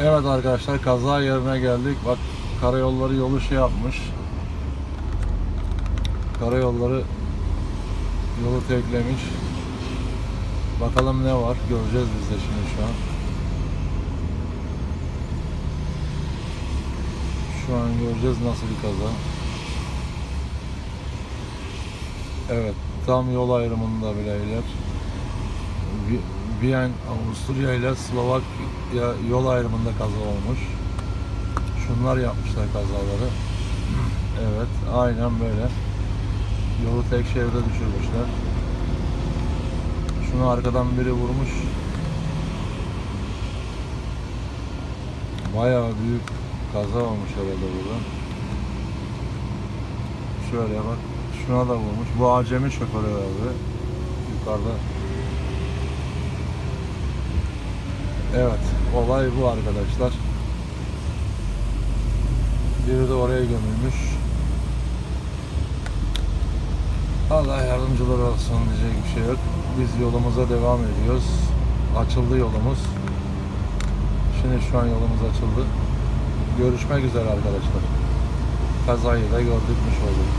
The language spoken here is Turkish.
Evet arkadaşlar kaza yerine geldik. Bak karayolları yolu şey yapmış. Karayolları yolu teklemiş. Bakalım ne var göreceğiz biz de şimdi şu an. Şu an göreceğiz nasıl bir kaza. Evet tam yol ayrımında bileyler. Vi- Viyen Avusturya ile Slovakya yol ayrımında kaza olmuş. Şunlar yapmışlar kazaları. Evet, aynen böyle. Yolu tek şeride düşürmüşler. Şunu arkadan biri vurmuş. Bayağı büyük kaza olmuş herhalde burada. Şöyle bak, şuna da vurmuş. Bu acemi şoförü herhalde. Yukarıda Evet, olay bu arkadaşlar. Biri de oraya gömülmüş. Allah yardımcılar olsun diyecek bir şey yok. Biz yolumuza devam ediyoruz. Açıldı yolumuz. Şimdi şu an yolumuz açıldı. Görüşmek üzere arkadaşlar. Kazayı da gördükmüş olduk.